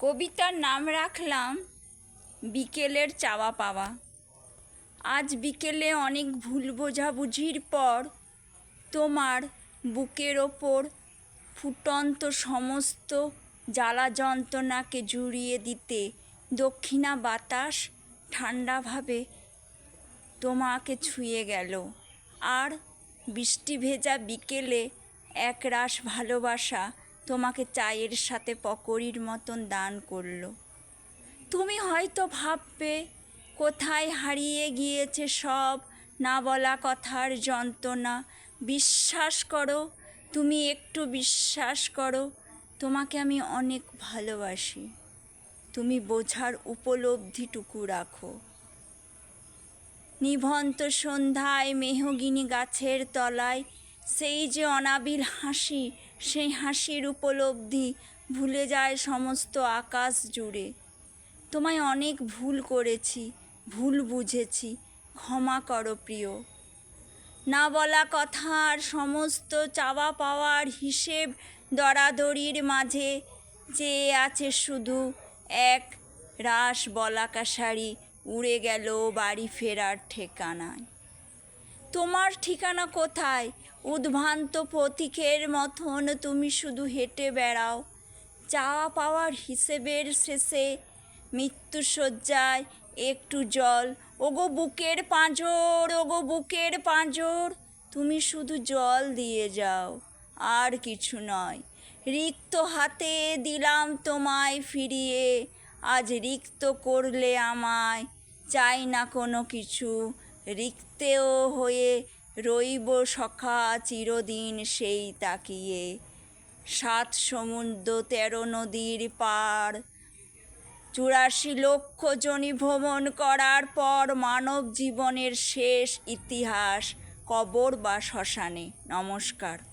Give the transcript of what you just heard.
কবিতার নাম রাখলাম বিকেলের চাওয়া পাওয়া। আজ বিকেলে অনেক ভুল বোঝাবুঝির পর তোমার বুকের ওপর ফুটন্ত সমস্ত জ্বালা যন্ত্রণাকে জুড়িয়ে দিতে দক্ষিণা বাতাস ঠান্ডাভাবে তোমাকে ছুঁয়ে গেল। আর বৃষ্টি ভেজা বিকেলে একরাশ ভালোবাসা তোমাকে চায়ের সাথে পকোড়ির মতন দান করল। তুমি হয়তো ভাববে, কোথায় হারিয়ে গিয়েছে সব না বলা কথার যন্ত্রণা। বিশ্বাস করো, তুমি একটু বিশ্বাস করো, তোমাকে আমি অনেক ভালোবাসি। তুমি বোঝার উপলব্ধিটুকু রাখো। নিভন্ত সন্ধ্যায় মেহগিনি গাছের তলায় সেই যে অনাবিল হাসি সেই হাসির উপলব্ধি ভুলে যায় সমস্ত আকাশ জুড়ে। তোমায় অনেক ভুল করেছি, ভুল বুঝেছি, ক্ষমা করো প্রিয়। না বলা কথার সমস্ত চাওয়া পাওয়ার হিসেব দরাদরির মাঝে চেয়ে আছে শুধু এক রাস বলাকা শাড়ি উড়ে গেল বাড়ি ফেরার ঠিকানায়। তোমার ঠিকানা কোথায়? উদ্ভ্রান্ত প্রতীকের মতন তুমি শুধু হেঁটে বেড়াও। চাওয়া পাওয়ার হিসেবের শেষে মৃত্যুসজ্জায় একটু জল। ওগো বুকের পাঁজর, ওগো বুকের পাঁজর, তুমি শুধু জল দিয়ে যাও, আর কিছু নয়। রিক্ত হাতে দিলাম তোমায় ফিরিয়ে, আজ রিক্ত করলে আমায়, চাই না কোনো কিছু। রিক্তেও হয়ে রইব সখা চিরদিন সেই তাকিয়ে। সাত সমুদ্র তেরো নদীর পার চুরাশি লক্ষ জনি ভ্রমণ করার পর মানব জীবনের শেষ ইতিহাস কবর বা শ্মশানে। নমস্কার।